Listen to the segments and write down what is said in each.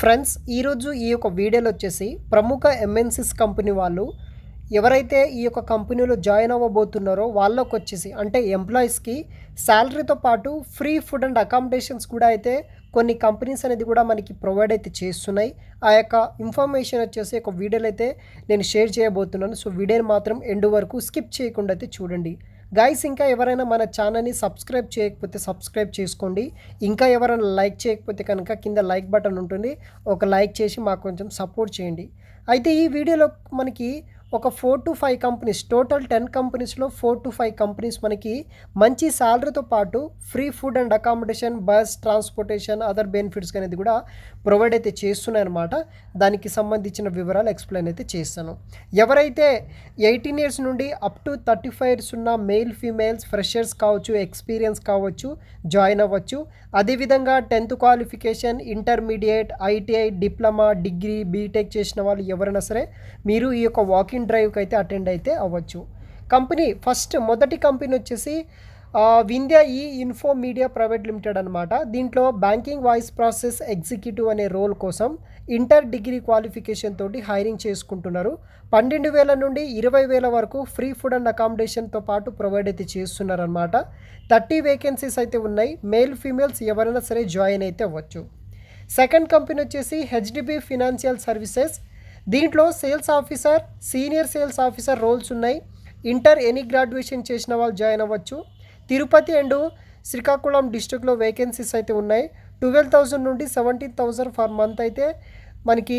Friends ఈరోజు ఈ యొక్క వీడియోలో వచ్చేసి ప్రముఖ ఎంఎన్సిస్ కంపెనీ వాళ్ళు ఎవరైతే ఈ యొక్క కంపెనీలో జాయిన్ అవ్వబోతున్నారో వాళ్ళకు వచ్చేసి అంటే ఎంప్లాయీస్కి శాలరీతో పాటు ఫ్రీ ఫుడ్ అండ్ అకామిడేషన్స్ కూడా అయితే కొన్ని కంపెనీస్ అనేది కూడా మనకి ప్రొవైడ్ అయితే చేస్తున్నాయి. ఆ యొక్క ఇన్ఫర్మేషన్ వచ్చేసి ఒక వీడియోలు అయితే నేను షేర్ చేయబోతున్నాను. సో వీడియోని మాత్రం ఎండ్ వరకు స్కిప్ చేయకుండా అయితే చూడండి. గైస్ ఇంకా ఎవరైనా మన ఛానల్ని సబ్స్క్రైబ్ చేయకపోతే సబ్స్క్రైబ్ చేసుకోండి. ఇంకా ఎవరైనా లైక్ చేయకపోతే కనుక కింద లైక్ బటన్ ఉంటుంది. ఒక లైక్ చేసి మాకు కొంచెం సపోర్ట్ చేయండి. అయితే ఈ వీడియోలో మనకి ఒక four to five companies total ten కంపెనీస్లో ఫోర్ టు ఫైవ్ కంపెనీస్ మనకి మంచి శాలరీతో పాటు free food and accommodation bus transportation other benefits అనేది కూడా ప్రొవైడ్ అయితే చేస్తున్నాయి అనమాట దానికి సంబంధించిన వివరాలు ఎక్స్ప్లెయిన్ అయితే చేస్తాను. ఎవరైతే ఎయిటీన్ ఇయర్స్ నుండి up to thirty five years ఉన్న మెయిల్ ఫీమేల్స్ ఫ్రెషర్స్ కావచ్చు ఎక్స్పీరియన్స్ కావచ్చు జాయిన్ అవ్వచ్చు. అదేవిధంగా tenth qualification intermediate ITI diploma degree BTech చేసిన వాళ్ళు ఎవరైనా సరే మీరు ఈ యొక్క వాకింగ్ డ్రైవ్కి అయితే అటెండ్ అయితే అవ్వచ్చు. కంపెనీ ఫస్ట్ మొదటి కంపెనీ వచ్చేసి వింధ్యా వింధ్య ఈ ఇన్ఫో మీడియా ప్రైవేట్ లిమిటెడ్ అనమాట దీంట్లో బ్యాంకింగ్ వాయిస్ ప్రాసెస్ ఎగ్జిక్యూటివ్ అనే రోల్ కోసం ఇంటర్ డిగ్రీ క్వాలిఫికేషన్ తోటి హైరింగ్ చేసుకుంటున్నారు. పన్నెండు వేల నుండి ఇరవై వేల వరకు ఫ్రీ ఫుడ్ అండ్ అకామిడేషన్తో పాటు ప్రొవైడ్ అయితే చేస్తున్నారనమాట థర్టీ వేకెన్సీస్ అయితే ఉన్నాయి. మేల్ ఫీమేల్స్ ఎవరైనా సరే జాయిన్ అయితే అవ్వచ్చు. సెకండ్ కంపెనీ వచ్చేసి హెచ్డిబి ఫినాన్షియల్ సర్వీసెస్ దీంట్లో sales officer senior sales officer roles ఉన్నాయి. ఇంటర్ ఎనీ గ్రాడ్యుయేషన్ చేసిన వాళ్ళు జాయిన్ అవ్వచ్చు. తిరుపతి అండ్ శ్రీకాకుళం డిస్ట్రిక్ట్లో వేకెన్సీస్ అయితే ఉన్నాయి. ట్వెల్వ్ థౌజండ్ నుండి సెవెంటీన్ థౌజండ్ ఫర్ మంత్ అయితే మనకి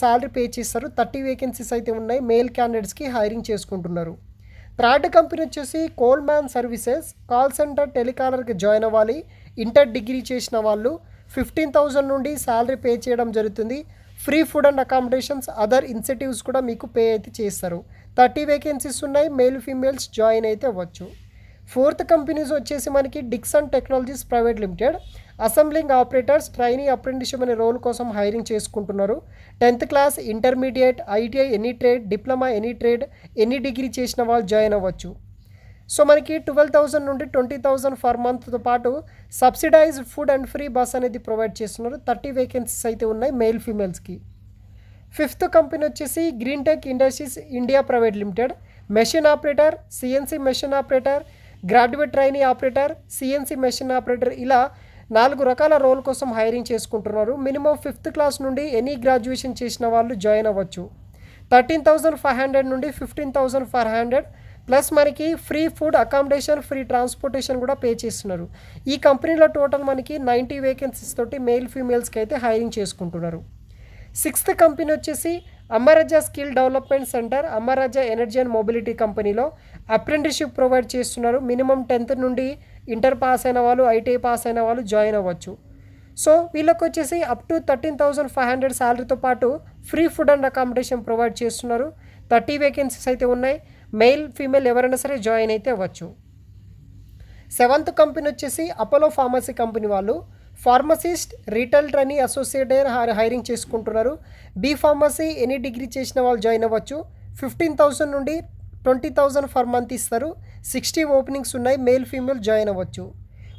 శాలరీ పే చేస్తారు. థర్టీ వేకెన్సీస్ అయితే ఉన్నాయి. మేల్ క్యాండిడేట్స్కి హైరింగ్ చేసుకుంటున్నారు. థర్డ్ కంపెనీ వచ్చేసి coal man services call centre టెలికాలర్కి జాయిన్ అవ్వాలి. ఇంటర్ డిగ్రీ చేసిన వాళ్ళు ఫిఫ్టీన్ థౌజండ్ నుండి శాలరీ పే చేయడం జరుగుతుంది. Free food and accommodations other incentives కూడా మీకు పే అయితే చేస్తారు. థర్టీ వేకెన్సీస్ ఉన్నాయి మేల్ ఫీమేల్స్ జాయిన్ అయితే అవ్వచ్చు. ఫోర్త్ కంపెనీస్ వచ్చేసి మనకి Dixon technologies private limited assembling operators trainee apprenticeship అనే రోల్ కోసం హైరింగ్ చేసుకుంటున్నారు. Tenth class intermediate ITI any trade diploma any trade any degree చేసిన వాళ్ళు జాయిన్ అవ్వచ్చు. సో మనకి ట్వెల్వ్ థౌసండ్ నుండి ట్వంటీ థౌసండ్ ఫర్ మంత్తో పాటు subsidised food and free bus అనేది ప్రొవైడ్ చేస్తున్నారు. థర్టీ వేకెన్సీస్ అయితే ఉన్నాయి మెయిల్ ఫీమేల్స్కి ఫిఫ్త్ కంపెనీ వచ్చేసి green tech industries India private limited machine operator CNC machine operator graduate trainee operator CNC machine operator ఇలా నాలుగు రకాల రోల్ కోసం హైరింగ్ చేసుకుంటున్నారు. మినిమం ఫిఫ్త్ క్లాస్ నుండి ఎనీ గ్రాడ్యుయేషన్ చేసిన వాళ్ళు జాయిన్ అవ్వచ్చు. థర్టీన్ థౌజండ్ ఫైవ్ హండ్రెడ్ నుండి fifteen thousand five hundred plus మనకి free food accommodation free transportation కూడా పే చేస్తున్నారు. ఈ కంపెనీలో టోటల్ మనకి నైంటీ వేకెన్సీస్ తోటి మెయిల్ ఫీమేల్స్కి అయితే హైరింగ్ చేసుకుంటున్నారు. సిక్స్త్ కంపెనీ వచ్చేసి Amararaja skill development centre Amararaja energy and mobility కంపెనీలో అప్రెంటిస్షిప్ ప్రొవైడ్ చేస్తున్నారు. మినిమం టెన్త్ నుండి ఇంటర్ పాస్ అయిన వాళ్ళు ఐటీఐ పాస్ అయిన వాళ్ళు జాయిన్ అవ్వచ్చు. సో వీళ్ళకి వచ్చేసి up to thirteen thousand five hundred శాలరీతో పాటు free food and accommodation provide చేస్తున్నారు. థర్టీ వేకెన్సీస్ అయితే ఉన్నాయి. మెయిల్ ఫీమేల్ ఎవరైనా సరే జాయిన్ అయితే అవ్వచ్చు. సెవెంత్ కంపెనీ వచ్చేసి అపోలో ఫార్మసీ కంపెనీ వాళ్ళు. Pharmacist retail trainee associate hiring చేసుకుంటున్నారు. బీ ఫార్మసీ ఎనీ డిగ్రీ చేసిన వాళ్ళు జాయిన్ అవ్వచ్చు. ఫిఫ్టీన్ థౌసండ్ నుండి ట్వంటీ థౌసండ్ ఫర్ మంత్ ఇస్తారు. సిక్స్టీ ఓపెనింగ్స్ ఉన్నాయి మేల్ ఫీమేల్ జాయిన్ అవ్వచ్చు.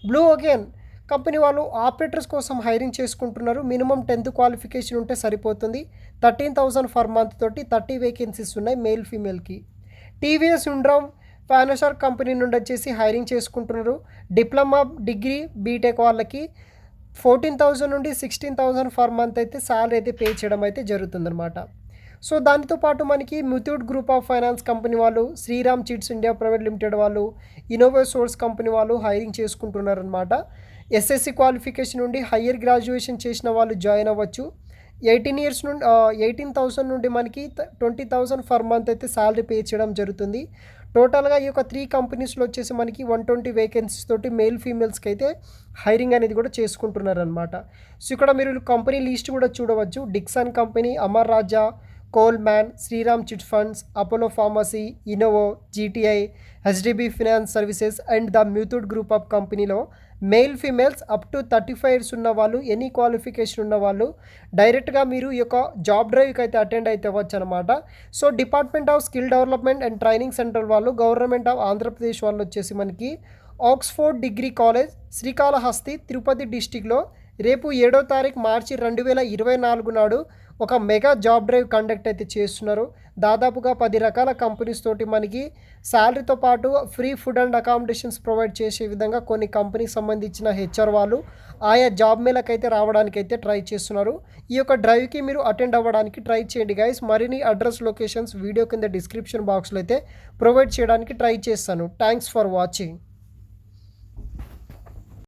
బ్లూ అగైన్ కంపెనీ వాళ్ళు ఆపరేటర్స్ కోసం హైరింగ్ చేసుకుంటున్నారు. మినిమం టెన్త్ క్వాలిఫికేషన్ ఉంటే సరిపోతుంది. థర్టీన్ థౌసండ్ ఫర్ మంత్ తోటి థర్టీ వేకెన్సీస్ ఉన్నాయి మేల్ ఫీమేల్కి. టీవీఎస్ ఉండ్రామ్ ఫైనాన్షియల్ కంపెనీ నుండి వచ్చేసి హైరింగ్ చేసుకుంటున్నారు. డిప్లొమా డిగ్రీ బీటెక్ వాళ్ళకి ఫోర్టీన్ థౌజండ్ నుండి సిక్స్టీన్ థౌజండ్ ఫర్ మంత్ అయితే శాలరీ అయితే పే చేయడం అయితే జరుగుతుందన్నమాట. సో దానితో పాటు మనకి Muthoot group of finance company వాళ్ళు Shriram chits India private limited వాళ్ళు ఇన్నోవే సోర్స్ కంపెనీ వాళ్ళు హైరింగ్ చేసుకుంటున్నారనమాట ఎస్ఎస్సి క్వాలిఫికేషన్ నుండి హయ్యర్ గ్రాడ్యుయేషన్ చేసిన వాళ్ళు జాయిన్ అవ్వచ్చు. ఎయిటీన్ ఇయర్స్ నుండి ఎయిటీన్ థౌసండ్ నుండి మనకి ట్వంటీ థౌసండ్ ఫర్ మంత్ అయితే శాలరీ పే చేయడం జరుగుతుంది. టోటల్గా ఈ యొక్క త్రీ కంపెనీస్లో వచ్చేసి మనకి వన్ ట్వంటీ వేకెన్సీస్ తోటి మేల్ ఫీమేల్స్కి అయితే హైరింగ్ అనేది కూడా చేసుకుంటున్నారు అనమాట సో ఇక్కడ మీరు కంపెనీ లిస్ట్ కూడా చూడవచ్చు. Dixon company Amar Raja Coleman Shriram chit funds Apollo pharmacy ఇనోవో GTI HDB finance services and the Muthoot group of కంపెనీలో male females up to thirty five years ఉన్న వాళ్ళు ఎనీ క్వాలిఫికేషన్ ఉన్న వాళ్ళు డైరెక్ట్గా మీరు ఈ యొక్క జాబ్ డ్రైవ్కి అయితే అటెండ్ అయితే అవ్వచ్చు అనమాట so department of skill development and training centre వాళ్ళు గవర్నమెంట్ ఆఫ్ ఆంధ్రప్రదేశ్ వాళ్ళు వచ్చేసి మనకి Oxford degree college Srikalahasti Tirupati డిస్టిక్లో రేపు ఏడో తారీఖు మార్చి రెండు వేల ఇరవై నాలుగు నాడు ఒక మెగా జాబ్ డ్రైవ్ కండక్ట్ అయితే చేస్తున్నారు. దాదాపుగా పది రకాల కంపెనీస్ తోటి మనకి శాలరీతో పాటు free food and accommodations provide చేసే విధంగా కొన్ని కంపెనీకి సంబంధించిన హెచ్ఆర్ వాళ్ళు ఆయా జాబ్ మేళకైతే రావడానికి అయితే ట్రై చేస్తున్నారు. ఈ యొక్క డ్రైవ్కి మీరు అటెండ్ అవ్వడానికి ట్రై చేయండి గైస్ మరిన్ని అడ్రస్ లొకేషన్స్ వీడియో కింద డిస్క్రిప్షన్ బాక్స్లో అయితే ప్రొవైడ్ చేయడానికి ట్రై చేస్తాను. Thanks for watching